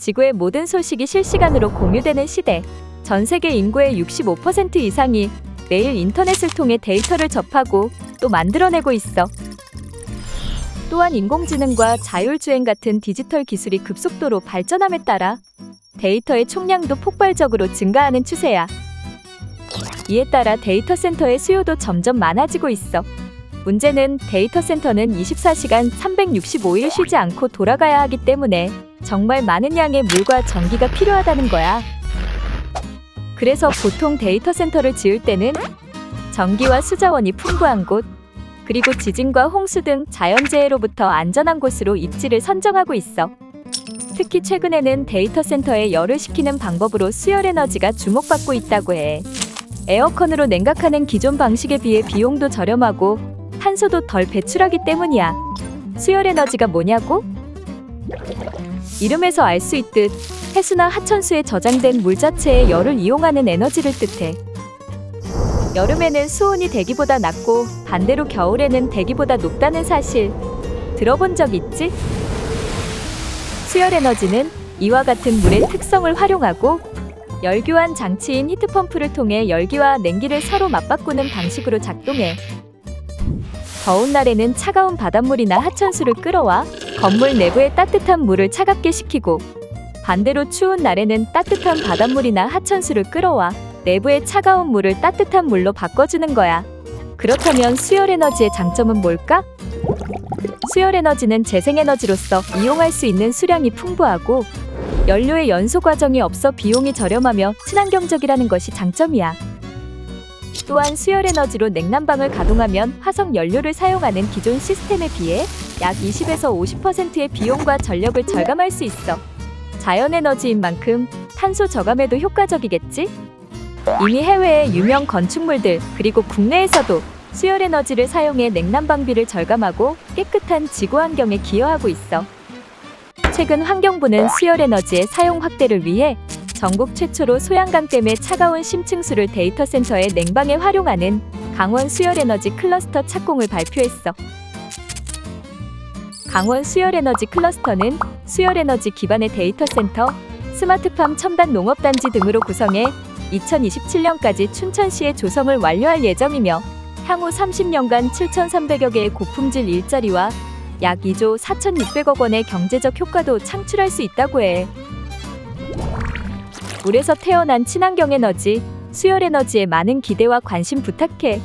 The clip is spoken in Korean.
지구의 모든 소식이 실시간으로 공유되는 시대. 전 세계 인구의 65% 이상이 매일 인터넷을 통해 데이터를 접하고 또 만들어내고 있어. 또한 인공지능과 자율주행 같은 디지털 기술이 급속도로 발전함에 따라 데이터의 총량도 폭발적으로 증가하는 추세야. 이에 따라 데이터 센터의 수요도 점점 많아지고 있어. 문제는 데이터 센터는 24시간 365일 쉬지 않고 돌아가야 하기 때문에 정말 많은 양의 물과 전기가 필요하다는 거야. 그래서 보통 데이터 센터를 지을 때는 전기와 수자원이 풍부한 곳, 그리고 지진과 홍수 등 자연재해로부터 안전한 곳으로 입지를 선정하고 있어. 특히 최근에는 데이터 센터에 열을 식히는 방법으로 수열 에너지가 주목받고 있다고 해. 에어컨으로 냉각하는 기존 방식에 비해 비용도 저렴하고 탄소도 덜 배출하기 때문이야. 수열 에너지가 뭐냐고? 이름에서 알 수 있듯 해수나 하천수에 저장된 물 자체의 열을 이용하는 에너지를 뜻해. 여름에는 수온이 대기보다 낮고 반대로 겨울에는 대기보다 높다는 사실 들어본 적 있지? 수열 에너지는 이와 같은 물의 특성을 활용하고 열교환 장치인 히트펌프를 통해 열기와 냉기를 서로 맞바꾸는 방식으로 작동해. 더운 날에는 차가운 바닷물이나 하천수를 끌어와 건물 내부의 따뜻한 물을 차갑게 식히고 반대로 추운 날에는 따뜻한 바닷물이나 하천수를 끌어와 내부의 차가운 물을 따뜻한 물로 바꿔주는 거야. 그렇다면 수열 에너지의 장점은 뭘까? 수열 에너지는 재생 에너지로서 이용할 수 있는 수량이 풍부하고 연료의 연소 과정이 없어 비용이 저렴하며 친환경적이라는 것이 장점이야. 또한 수열 에너지로 냉난방을 가동하면 화석 연료를 사용하는 기존 시스템에 비해 약 20에서 50%의 비용과 전력을 절감할 수 있어. 자연 에너지인 만큼 탄소 저감에도 효과적이겠지? 이미 해외의 유명 건축물들 그리고 국내에서도 수열 에너지를 사용해 냉난방비를 절감하고 깨끗한 지구 환경에 기여하고 있어. 최근 환경부는 수열 에너지의 사용 확대를 위해 전국 최초로 소양강댐의 차가운 심층수를 데이터 센터의 냉방에 활용하는 강원 수열 에너지 클러스터 착공을 발표했어. 강원 수열 에너지 클러스터는 수열 에너지 기반의 데이터 센터, 스마트팜 첨단 농업단지 등으로 구성해 2027년까지 춘천시에 조성을 완료할 예정이며 향후 30년간 7,300여 개의 고품질 일자리와 약 2조 4,600억 원의 경제적 효과도 창출할 수 있다고 해. 물에서 태어난 친환경 에너지, 수열 에너지에 많은 기대와 관심 부탁해.